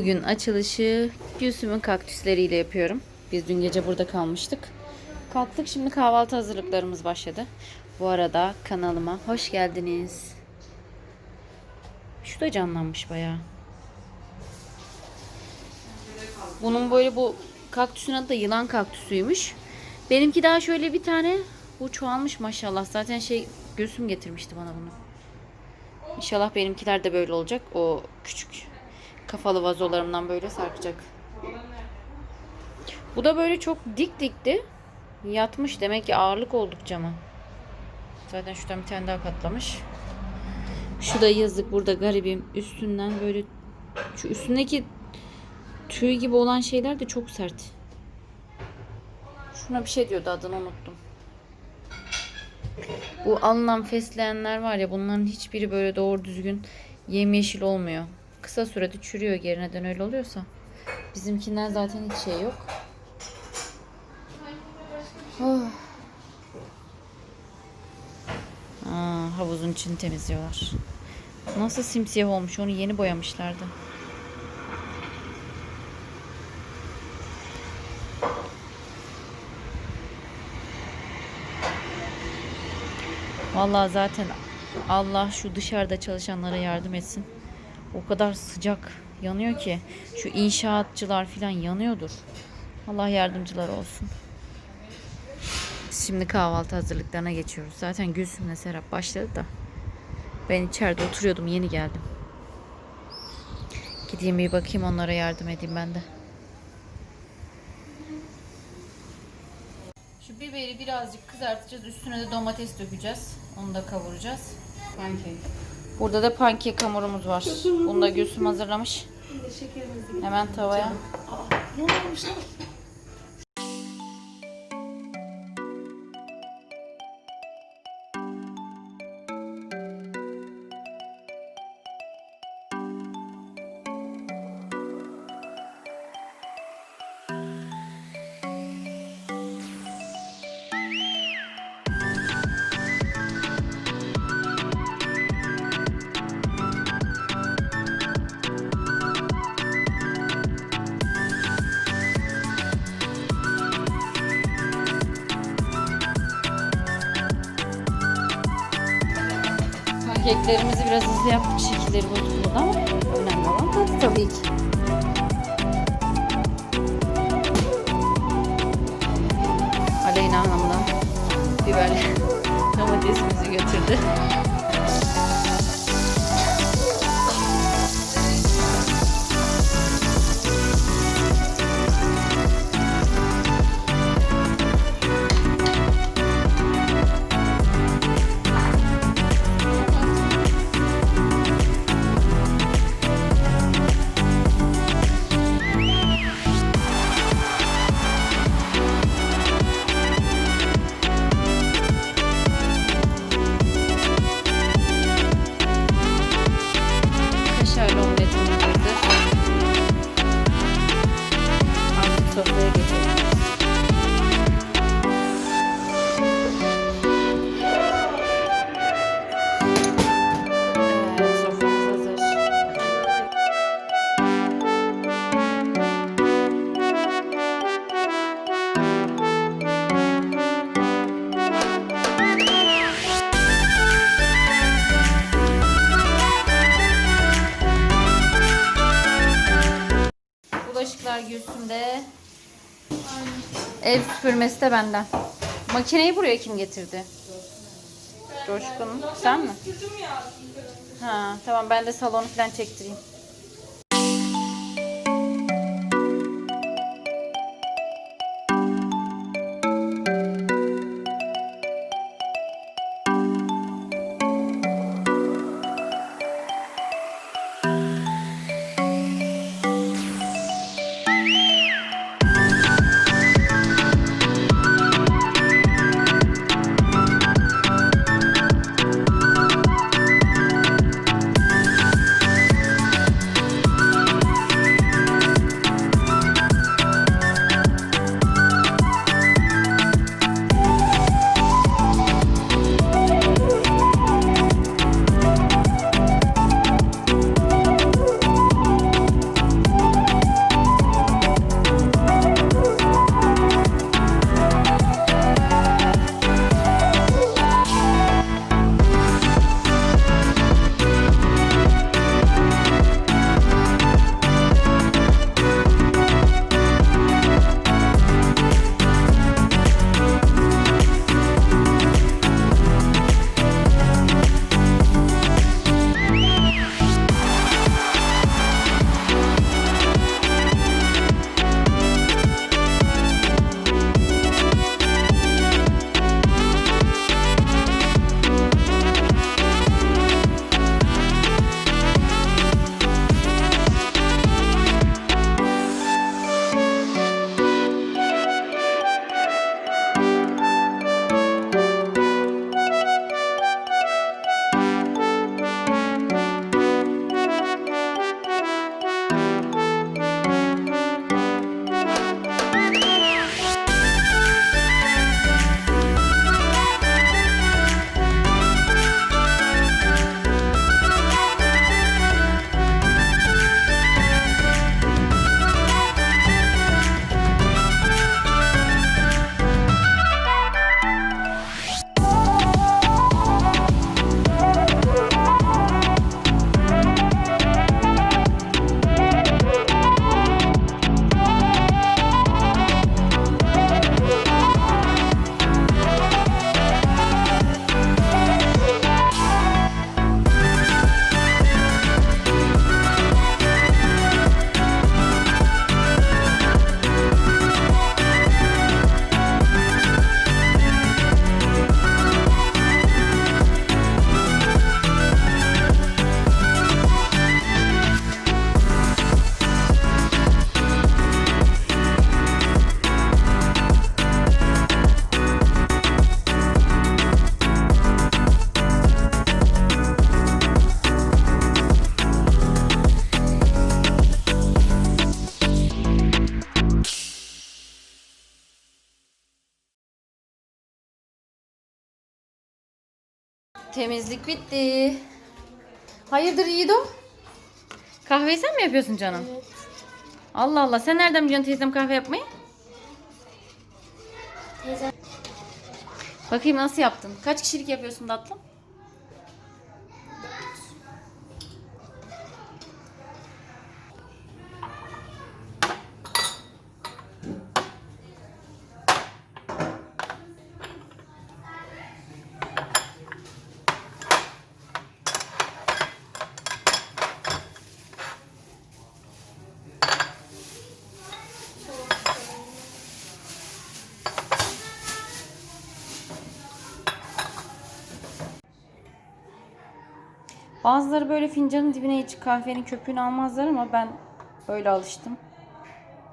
Bugün açılışı Gülsüm'ün kaktüsleriyle yapıyorum. Biz dün gece burada kalmıştık. Kalktık şimdi kahvaltı hazırlıklarımız başladı. Bu arada kanalıma hoş geldiniz. Şu da canlanmış bayağı. Bunun böyle bu kaktüsün adı da yılan kaktüsüymüş. Benimki daha şöyle bir tane. Bu çoğalmış maşallah. Zaten şey Gülsüm getirmişti bana bunu. İnşallah benimkiler de böyle olacak. O küçük kafalı vazolarımdan böyle sarkacak. Bu da böyle çok dik dikti. Yatmış demek ki ağırlık oldukça mı? Zaten şuradan bir tane daha katlamış. Şu da yazık burada garibim. Üstünden böyle şu üstündeki tüy gibi olan şeyler de çok sert. Şuna bir şey diyordu adını unuttum. Bu alınan fesleğenler var ya bunların hiçbiri böyle doğru düzgün yemyeşil olmuyor. Kısa sürede çürüyor geri neden öyle oluyorsa. Bizimkinden zaten hiç şey yok. Oh. Aa, havuzun içini temizliyorlar. Nasıl simsiyah olmuş onu yeni boyamışlardı. Vallahi zaten Allah şu dışarıda çalışanlara yardım etsin. O kadar sıcak yanıyor ki şu inşaatçılar falan yanıyordur. Allah yardımcılar olsun. Şimdi kahvaltı hazırlıklarına geçiyoruz. Zaten Gülsüm'le Serap başladı da. Ben içeride oturuyordum yeni geldim. Gideyim bir bakayım onlara yardım edeyim ben de. Şu biberi birazcık kızartacağız. Üstüne de domates dökeceğiz. Onu da kavuracağız. Pankek. Burada da pankek hamurumuz var. Bunu da Gülsüm hazırlamış. Hemen tavaya. Ne olmuş lan? Pankeklerimizi biraz hızlı yaptık. Şekilleri bozuldu ama önemli olan tadı tabii ki. Aleyna Hanım'dan biberle domatesimizi götürdü. Gülsüm'de. Ev süpürmesi de benden. Makineyi buraya kim getirdi? Coşkun. Sen mi? Ha, tamam ben de salonu falan çektireyim. Temizlik bitti. Hayırdır Yiğido? Kahveyi sen mi yapıyorsun canım? Evet. Allah Allah sen nereden biliyorsun teyzem kahve yapmayı? Teyze Bakayım nasıl yaptın? Kaç kişilik yapıyorsun tatlım? Bazıları böyle fincanın dibine hiç kahvenin köpüğünü almazlar ama ben böyle alıştım.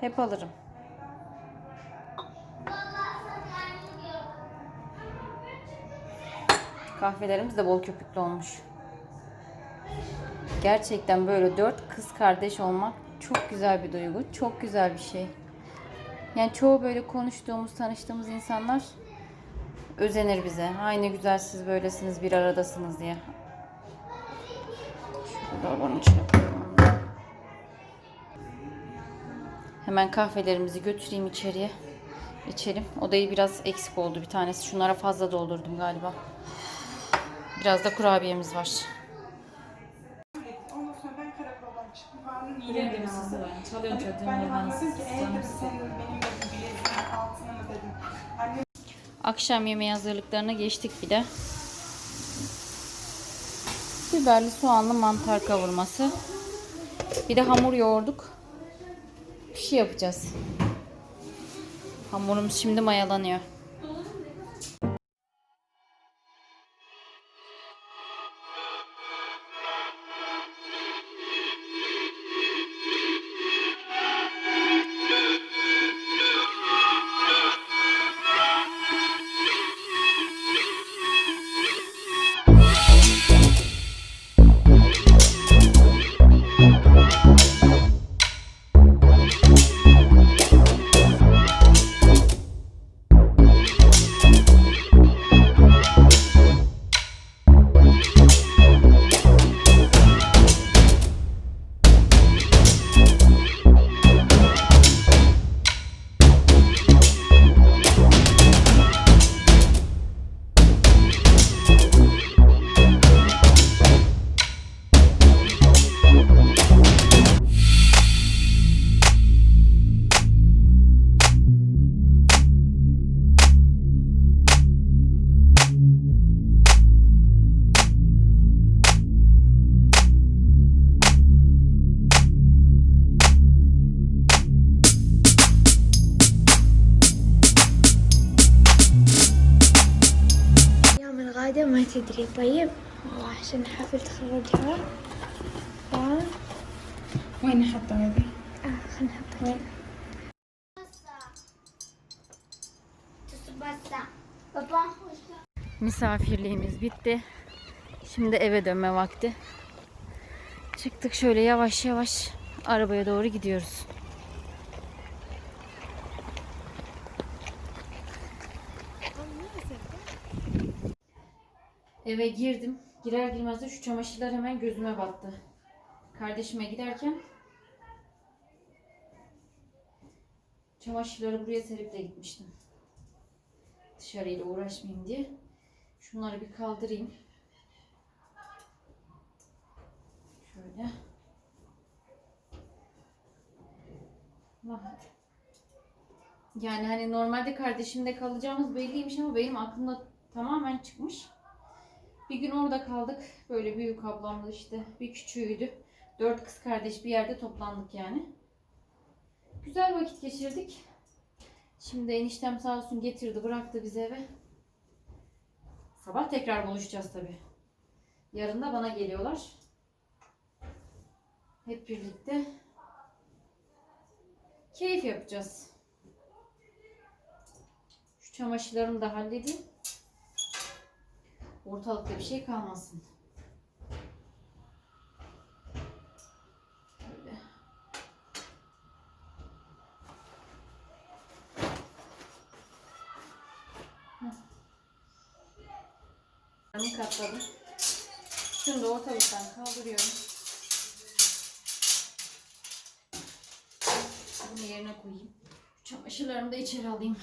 Hep alırım. Kahvelerimiz de bol köpüklü olmuş. Gerçekten böyle dört kız kardeş olmak çok güzel bir duygu. Çok güzel bir şey. Yani çoğu böyle konuştuğumuz, tanıştığımız insanlar özenir bize. Ay ne güzel siz böylesiniz, bir aradasınız diye. Dolabın içine koyalım. Hemen kahvelerimizi götüreyim içeriye. İçelim. Odayı biraz eksik oldu bir tanesi. Şunlara fazla doldurdum galiba. Biraz da kurabiyemiz var. Ondan sonra ben karakoldan çıktım. Harun ben dedim ki senin benim bileziğin altına mı dedim. Akşam yemeği hazırlıklarına geçtik bir de. Biberli soğanlı mantar kavurması. Bir de hamur yoğurduk. Bir şey yapacağız. Hamurumuz şimdi mayalanıyor. يوم الغدا ما تدري طيب والله عشان حفل تخرجها ف وين حاطه هذه؟ آه خلنا نحطها وين؟ بابا Misafirliğimiz bitti. Şimdi eve dönme vakti. Çıktık şöyle yavaş yavaş arabaya doğru gidiyoruz. Eve girdim. Girer girmez de şu çamaşırlar hemen gözüme battı. Kardeşime giderken çamaşırları buraya serip de gitmiştim. Dışarıyla uğraşmayayım diye. Şunları bir kaldırayım. Şöyle. Yani hani normalde kardeşimde kalacağımız belliymiş ama benim aklımda tamamen çıkmış. Bir gün orada kaldık. Böyle büyük ablamla işte bir küçüğüydü. Dört kız kardeş bir yerde toplandık yani. Güzel vakit geçirdik. Şimdi eniştem sağ olsun getirdi bıraktı bizi eve. Sabah tekrar buluşacağız tabi. Yarın da bana geliyorlar. Hep birlikte keyif yapacağız. Şu çamaşırlarımı da halledeyim. Ortalıkta bir şey kalmasın. Böyle. Bunu katladım. Da ortalıktan kaldırıyorum. Bunu yerine koyayım. Çamaşırlarımı da içeri alayım.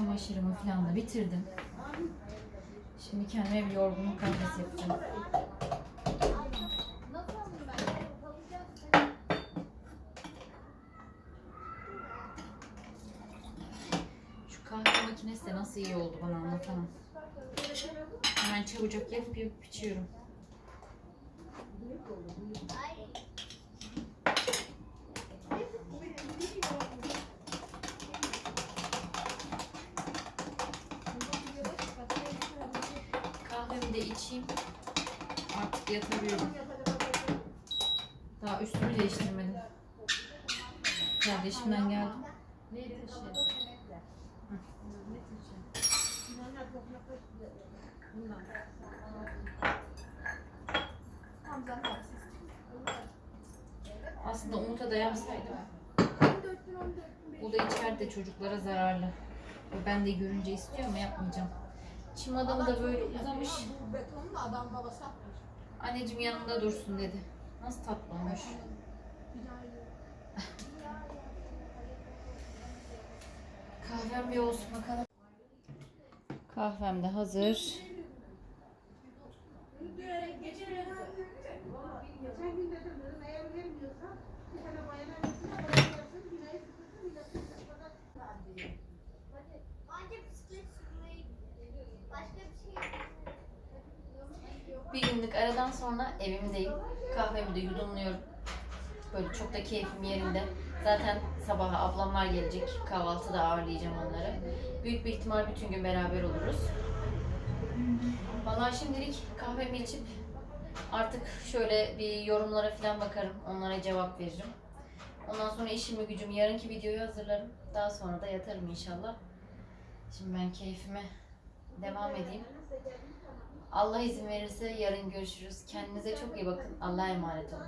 Çamaşırımı falan da bitirdim. Şimdi kendime bir yorgunluk kahvesi yapacağım. Şu kahve makinesi de nasıl iyi oldu bana anlatamam. Hemen çabucak yapıp yapıp içiyorum. Kahvemi de içeyim. Artık yatabilirim. Daha üstümü değiştirmedim. Kardeşimden geldim. Aslında Umut'a da yapsaydım. O da içeride çocuklara zararlı. Ben de görünce istiyor ama yapmayacağım. Çim adamı da böyle uzamış. Betonu da adam babası atmış. Anneciğim yanında dursun dedi. Nasıl tatlı olmuş. Kahvem bir olsun bakalım. Kahvem de hazır. Günlük aradan sonra evimdeyim. Kahvemi de yudumluyorum. Böyle çok da keyfim yerinde. Zaten sabaha ablamlar gelecek. Kahvaltıda ağırlayacağım onları. Büyük bir ihtimal bütün gün beraber oluruz. Vallahi şimdilik kahvemi içip artık şöyle bir yorumlara falan bakarım. Onlara cevap veririm. Ondan sonra işimi gücümü yarınki videoyu hazırlarım. Daha sonra da yatarım inşallah. Şimdi ben keyfime devam edeyim. Allah izin verirse yarın görüşürüz. Kendinize çok iyi bakın. Allah'a emanet olun.